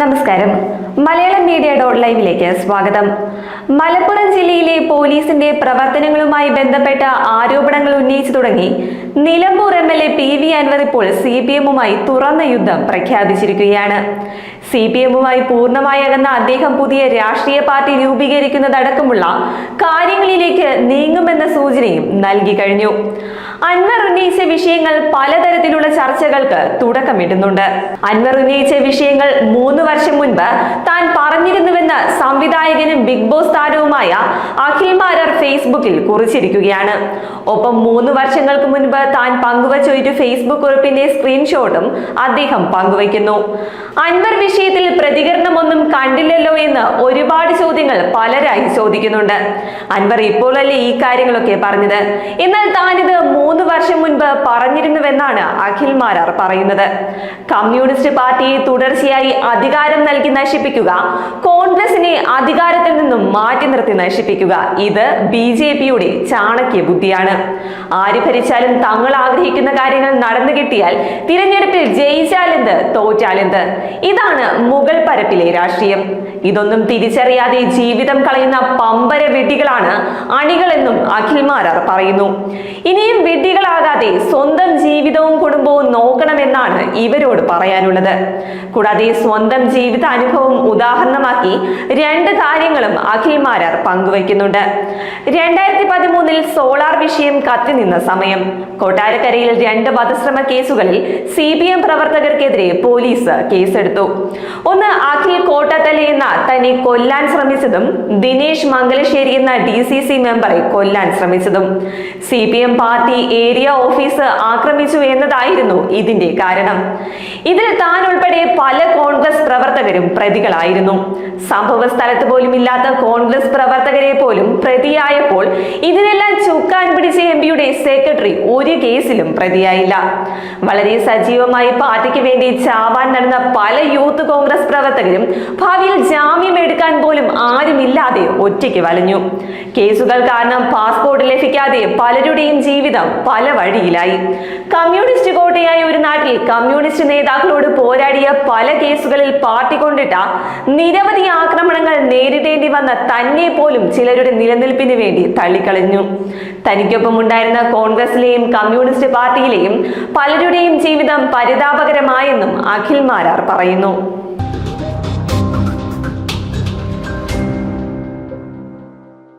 നമസ്കാരം. Malayalam media dot ലൈവിലേക്ക് സ്വാഗതം. മലപ്പുറം ജില്ലയിലെ പോലീസിന്റെ പ്രവർത്തനങ്ങളുമായി ബന്ധപ്പെട്ട ആരോപണങ്ങൾ ഉന്നയിച്ചു തുടങ്ങി Nilambur M L A P V Anwar ഇപ്പോൾ സി പി എമ്മുമായി തുറന്ന യുദ്ധം പ്രഖ്യാപിച്ചിരിക്കുകയാണ്. സി പി എമ്മുമായി പൂർണമായി അകന്ന അദ്ദേഹം പുതിയ രാഷ്ട്രീയ പാർട്ടി രൂപീകരിക്കുന്നതടക്കമുള്ള കാര്യങ്ങളിലേക്ക് നീങ്ങുമെന്ന സൂചനയും നൽകി കഴിഞ്ഞു. അൻവർ ഉന്നയിച്ച വിഷയങ്ങൾ പലതരത്തിലുള്ള ചർച്ചകൾക്ക് തുടക്കമിടുന്നുണ്ട്. അൻവർ ഉന്നയിച്ച വിഷയങ്ങൾ മൂന്ന് വർഷം മുൻപ് താൻ പറഞ്ഞിരുന്നുവെന്ന് സംവിധായകനും ബിഗ് ബോസ് താരവുമായ അഖിൽ മാരർ ഫേസ്ബുക്കിൽ കുറിച്ചിരിക്കുകയാണ്. ഒപ്പം മൂന്ന് വർഷങ്ങൾക്ക് മുൻപ് താൻ പങ്കുവച്ച ഒരു ഫേസ്ബുക്ക് കുറിപ്പിന്റെ സ്ക്രീൻഷോട്ടും അദ്ദേഹം പങ്കുവയ്ക്കുന്നു. അൻവർ വിഷയത്തിൽ പ്രതികരണമൊന്നും കണ്ടില്ലല്ലോ എന്ന് ഒരുപാട് ചോദ്യങ്ങൾ പലരായി ചോദിക്കുന്നുണ്ട്. അൻവർ ഇപ്പോഴല്ലേ ഈ കാര്യങ്ങളൊക്കെ പറഞ്ഞത്? എന്നാൽ താനിത് മൂന്ന് വർഷം മുൻപ് പറഞ്ഞിരുന്നുവെന്നാണ് അഖിൽ മാരാർ പറയുന്നത്. കമ്മ്യൂണിസ്റ്റ് പാർട്ടിയെ തുടർച്ചയായി അധികാരം നൽകി നശിപ്പിക്കുക കോൺഗ്രസിനെ അധികാരത്തിൽ നിന്നും മാറ്റി നിർത്തി നശിപ്പിക്കുക ഇത് ബി ജെ പിയുടെ ചാണക്യ ബുദ്ധിയാണ്. ആര് ഭരിച്ചാലും തങ്ങൾ ആഗ്രഹിക്കുന്ന കാര്യങ്ങൾ നടന്നു കിട്ടിയാൽ തിരഞ്ഞെടുപ്പിൽ ജയിച്ചാലെന്ത് തോറ്റാലെന്ത്? ഇതാണ് മുഗൾ പരപ്പിലെ രാഷ്ട്രീയം. ഇതൊന്നും തിരിച്ചറിയാതെ ജീവിതം കളയുന്ന പമ്പര വിഡ്ഢികളാണ് അണികളെന്നും അഖിൽ മാരാർ പറയുന്നു. ഇനിയും വിഡ്ഢികളാകാതെ സ്വന്തം ജീവിതവും കുടുംബവും നോക്കണമെന്നാണ് ഇവരോട് പറയാനുള്ളത്. കൂടാതെ സ്വന്തം ജീവിത അനുഭവം ഉദാഹരണമാക്കി രണ്ട് കാര്യങ്ങളും അഖിൽ മാരാർ പങ്കുവയ്ക്കുന്നുണ്ട്. രണ്ടായിരത്തി പതിമൂന്നിൽ സോളാർ വിഷയം കത്തിനിന്ന സമയം. കൊട്ടാരക്കരയിൽ രണ്ട് വധശ്രമ കേസുകളിൽ സി ബി എം പ്രവർത്തകർക്കെതിരെ പോലീസ് കേസെടുത്തു. ഒന്ന് അഖിൽ കോട്ടത്തല എന്ന തന്നെ കൊല്ലാൻ ശ്രമിച്ചതും ദിനേശ് മംഗലശ്ശേരി എന്ന ഡി സി സി മെമ്പറെ കൊല്ലാൻ ശ്രമിച്ചതും. C P M party area office ആക്രമിച്ചു എന്നതായിരുന്നു ഇതിന്റെ കാരണം. ഇതിൽ താൻ ഉൾപ്പെടെ പല കോൺഗ്രസ് പ്രവർത്തകരും പ്രതികളായിരുന്നു. സംഭവ സ്ഥലത്ത് പോലും ഇല്ലാത്ത കോൺഗ്രസ് പ്രവർത്തകരെ പോലും പ്രതിയായപ്പോൾ ഇതിനെല്ലാം ചുക്കാൻ പിടിച്ച എം പിയുടെ സെക്രട്ടറി ഒരു കേസിലും പ്രതിയായില്ല. വളരെ സജീവമായി പാർട്ടിക്ക് വേണ്ടി ചാവാൻ നടന്ന പല യൂത്ത് കോൺഗ്രസ് പ്രവർത്തകരും ഭാവിയിൽ ജാമ്യം എടുക്കാൻ പോലും ആരുമില്ലാതെ ഒറ്റയ്ക്ക് വലഞ്ഞു. കേസുകൾ കാരണം പാസ്പോർട്ട് ലഭിക്കാതെ പലരുടെയും ജീവിതം പല വഴിയിലായി. കമ്മ്യൂണിസ്റ്റ് കോട്ടയായ ഒരു നാട്ടിൽ കമ്മ്യൂണിസ്റ്റ് നേതാക്കളോട് പോരാടിയ പല കേസുകളിൽ പാർട്ടി കൊണ്ടിട്ട നിരവധി ആക്രമണങ്ങൾ നേരിടേണ്ടി വന്ന തന്നെ പോലും ചിലരുടെ നിലനിൽപ്പിന് വേണ്ടി തള്ളിക്കളഞ്ഞു. തനിക്കൊപ്പം ഉണ്ടായിരുന്ന കോൺഗ്രസിലെയും കമ്മ്യൂണിസ്റ്റ് പാർട്ടിയിലെയും പലരുടെയും ജീവിതം പരിതാപകരമായെന്നും അഖിൽ മാരാർ പറയുന്നു.